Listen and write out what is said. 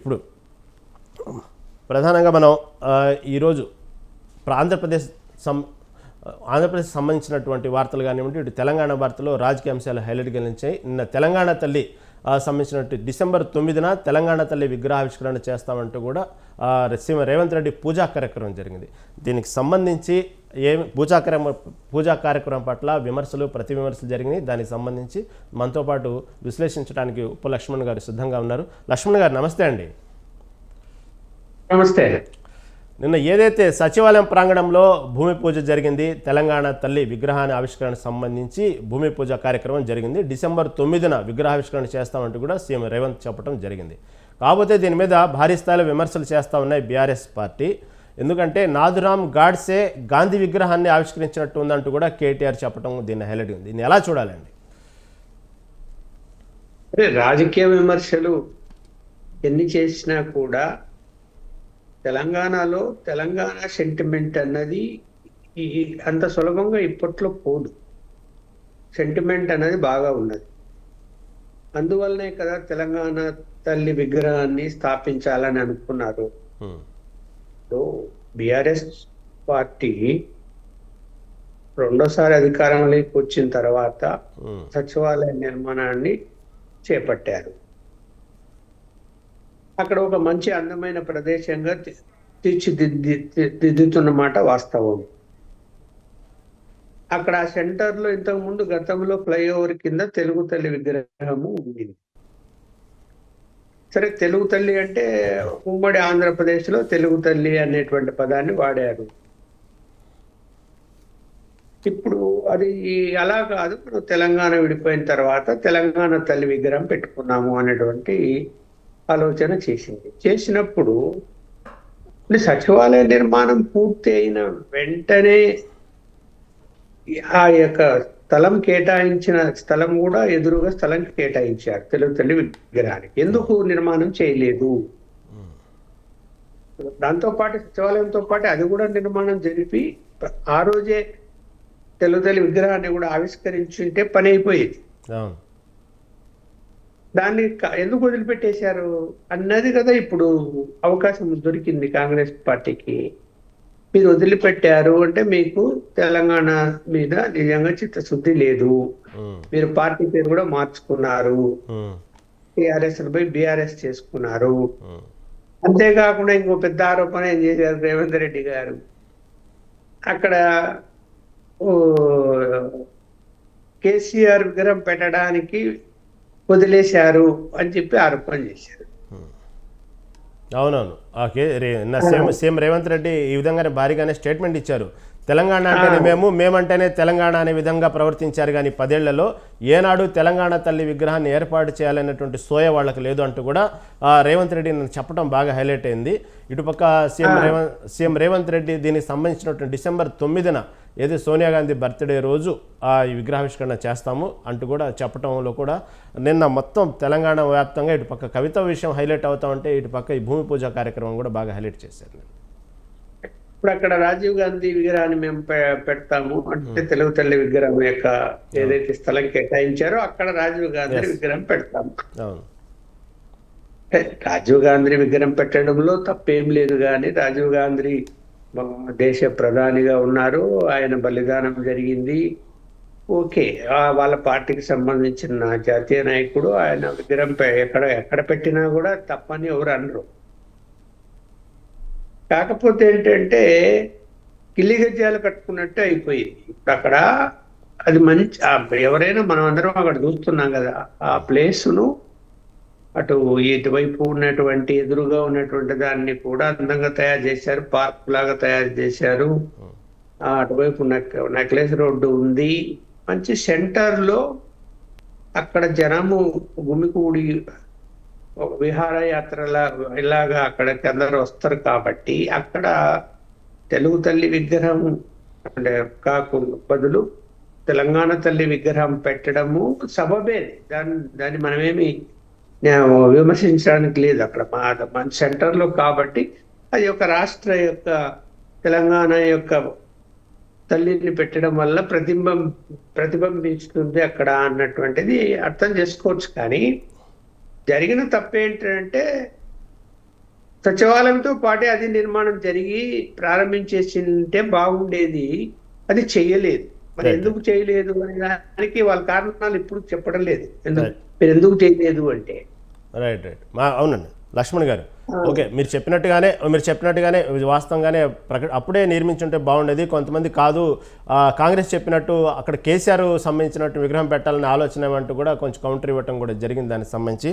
ఇప్పుడు ప్రధానంగా మనం ఈరోజు ఆంధ్రప్రదేశ్ సం ఆంధ్రప్రదేశ్ సంబంధించినటువంటి వార్తలు కానివ్వండి ఇటు తెలంగాణ వార్తలు రాజకీయ అంశాలు హైలైట్గా నిలిచాయి. నిన్న తెలంగాణ తల్లి సంబంధించినట్టు డిసెంబర్ తొమ్మిదిన తెలంగాణ తల్లి విగ్రహావిష్కరణ చేస్తామంటూ కూడా సీఎం రేవంత్ రెడ్డి పూజా కార్యక్రమం జరిగింది. దీనికి సంబంధించి ఏమి పూజా కార్య పూజా కార్యక్రమం పట్ల విమర్శలు ప్రతి విమర్శలు జరిగినాయి. దానికి సంబంధించి మనతో పాటు విశ్లేషించడానికి ఉప లక్ష్మణ్ గారు సిద్ధంగా ఉన్నారు. లక్ష్మణ్ గారు నమస్తే అండి. నమస్తే. నిన్న ఏదైతే సచివాలయం ప్రాంగణంలో భూమి పూజ జరిగింది తెలంగాణ తల్లి విగ్రహాన్ని ఆవిష్కరణకు సంబంధించి భూమి పూజ కార్యక్రమం జరిగింది. డిసెంబర్ తొమ్మిదిన విగ్రహావిష్కరణ చేస్తామంటూ కూడా సీఎం రేవంత్ చెప్పడం జరిగింది. కాకపోతే దీని మీద భారీ స్థాయిలో విమర్శలు చేస్తూ ఉన్నాయి బీఆర్ఎస్ పార్టీ. ఎందుకంటే నాథురామ్ గాడ్సే గాంధీ విగ్రహాన్ని ఆవిష్కరించినట్టు ఉందంటూ కూడా కేటీఆర్ చెప్పడం దీన్ని హైలైట్ ఉంది. దీన్ని ఎలా చూడాలండి? రాజకీయ విమర్శలు ఎన్ని చేసినా కూడా తెలంగాణలో తెలంగాణ సెంటిమెంట్ అన్నది అంత సులభంగా ఇప్పట్లో పోదు. సెంటిమెంట్ అన్నది బాగా ఉన్నది. అందువల్లనే కదా తెలంగాణ తల్లి విగ్రహాన్ని స్థాపించాలని అనుకున్నారు. బిఆర్ఎస్ పార్టీ రెండోసారి అధికారంలోకి వచ్చిన తర్వాత సచివాలయ నిర్మాణాన్ని చేపట్టారు. అక్కడ ఒక మంచి అందమైన ప్రదేశంగా తీర్చిదిద్దుతున్నమాట తీర్చిదిద్ది వాస్తవం. అక్కడ ఆ సెంటర్లో ఇంతకుముందు గతంలో ఫ్లైఓవర్ కింద తెలుగు తల్లి విగ్రహము ఉంది సరే తెలుగు తల్లి అంటే ఉమ్మడి ఆంధ్రప్రదేశ్లో తెలుగు తల్లి అనేటువంటి పదాన్ని వాడారు. ఇప్పుడు అది అలా కాదు మనం తెలంగాణ విడిపోయిన తర్వాత తెలంగాణ తల్లి విగ్రహం పెట్టుకున్నాము అనేటువంటి ఆలోచన చేసింది. చేసినప్పుడు సచివాలయ నిర్మాణం పూర్తి అయిన వెంటనే ఆ యొక్క స్థలం కేటాయించిన స్థలం కూడా ఎదురుగా స్థలం కేటాయించారు తెలుగు తల్లి విగ్రహానికి. ఎందుకు నిర్మాణం చేయలేదు? దాంతో పాటు సచివాలయంతో పాటు అది కూడా నిర్మాణం జరిపి ఆ రోజే తెలుగు తల్లి విగ్రహాన్ని కూడా ఆవిష్కరించుంటే పని అయిపోయేది. దాన్ని ఎందుకు వదిలిపెట్టేశారు? అన్నది కదా ఇప్పుడు అవకాశం దొరికింది కాంగ్రెస్ పార్టీకి. మీరు వదిలిపెట్టారు అంటే మీకు తెలంగాణ మీద నిజంగా చిత్తశుద్ధి లేదు. మీరు పార్టీ పేరు కూడా మార్చుకున్నారు. టిఆర్ఎస్ పోయి బీఆర్ఎస్ చేసుకున్నారు. అంతేకాకుండా ఇంకో పెద్ద ఆరోపణ ఏం చేశారు రేవంత్ రెడ్డి గారు? అక్కడ కేసీఆర్ విగ్రహం పెట్టడానికి వదిలేశారు అని చెప్పి ఆరోపణ చేశారు. అవునవును. ఆ కే రే నా సీఎం సీఎం రేవంత్ రెడ్డి ఈ విధంగానే భారీగానే స్టేట్మెంట్ ఇచ్చారు. తెలంగాణ అంటేనే మేము మేమంటేనే తెలంగాణ అనే విధంగా ప్రవర్తించారు కానీ పదేళ్ళలో ఏనాడు తెలంగాణ తల్లి విగ్రహాన్ని ఏర్పాటు చేయాలనేటువంటి సోయ వాళ్ళకి లేదు అంటూ కూడా ఆ, రేవంత్ రెడ్డి నన్ను చెప్పడం బాగా హైలైట్ అయింది. ఇటుపక్క సీఎం రేవంత్ సీఎం రేవంత్ రెడ్డి దీనికి సంబంధించినటువంటి డిసెంబర్ తొమ్మిదిన ఏది సోనియా గాంధీ బర్త్డే రోజు ఆ విగ్రహావిష్కరణ చేస్తాము అంటూ కూడా చెప్పడంలో కూడా నిన్న మొత్తం తెలంగాణ వ్యాప్తంగా ఇటుపక్క కవిత విషయం హైలైట్ అవుతా ఉంటే ఇటుపక్క ఈ భూమి పూజ కార్యక్రమం కూడా బాగా హైలైట్ చేశారు. ఇప్పుడు అక్కడ రాజీవ్ గాంధీ విగ్రహాన్ని మేము పెడతాము అంటే తెలుగు తల్లి విగ్రహం యొక్క ఏదైతే స్థలం కేటాయించారో అక్కడ రాజీవ్ గాంధీ విగ్రహం పెడతాము. రాజీవ్ గాంధీ విగ్రహం పెట్టడంలో తప్పేం లేదు కానీ రాజీవ్ గాంధీ దేశ ప్రధానిగా ఉన్నారు. ఆయన బలిదానం జరిగింది. ఓకే. వాళ్ళ పార్టీకి సంబంధించిన జాతీయ నాయకుడు ఆయన విగ్రహం ఎక్కడ ఎక్కడ పెట్టినా కూడా తప్పని ఎవరు అనరు. కాకపోతే ఏంటంటే కిల్లిగజ్జాలు కట్టుకున్నట్టు అయిపోయింది. ఇప్పుడు అక్కడ అది మంచి ఎవరైనా మనం అందరం అక్కడ చూస్తున్నాం కదా ఆ ప్లేస్ను అటు ఇటువైపు ఉన్నటువంటి ఎదురుగా ఉన్నటువంటి దాన్ని కూడా అందంగా తయారు చేశారు. పార్క్ లాగా తయారు చేశారు. అటువైపు నెక్ నెక్లెస్ రోడ్డు ఉంది. మంచి సెంటర్లో అక్కడ జనము గుమికూడి విహారయాత్రలా ఇలాగా అక్కడికి అందరూ వస్తారు కాబట్టి అక్కడ తెలుగు తల్లి విగ్రహం అంటే కాకుండా బదులు తెలంగాణ తల్లి విగ్రహం పెట్టడము సబబే. దాన్ని దాన్ని మనమేమి నేను విమర్శించడానికి లేదు అక్కడ మా మన సెంటర్లో కాబట్టి అది ఒక రాష్ట్ర యొక్క తెలంగాణ యొక్క తల్లిని పెట్టడం వల్ల ప్రతిబింబం ప్రతిబింబిస్తుంది అక్కడ అన్నటువంటిది అర్థం చేసుకోవచ్చు. కానీ జరిగిన తప్పేంటంటే సచివాలయంతో పాటే అది నిర్మాణం జరిగి ప్రారంభించేసింటే బాగుండేది. అది చెయ్యలేదు మరి. ఎందుకు చేయలేదు అనే దానికి వాళ్ళ కారణాలు ఇప్పుడు చెప్పడం లేదు. ఎందుకు? మీరు ఎందుకు చేయలేదు అంటే? రైట్ రైట్ మా అవునండి. లక్ష్మణ్ గారు. ఓకే మీరు చెప్పినట్టుగానే మీరు చెప్పినట్టుగానే వాస్తవంగానే ప్రకట అప్పుడే నిర్మించుంటే బాగుండేది. కొంతమంది కాదు ఆ, కాంగ్రెస్ చెప్పినట్టు అక్కడ కేసీఆర్ సంబంధించినట్టు విగ్రహం పెట్టాలనే ఆలోచన అంటూ కూడా కొంచెం కౌంటర్ ఇవ్వటం కూడా జరిగింది దానికి సంబంధించి.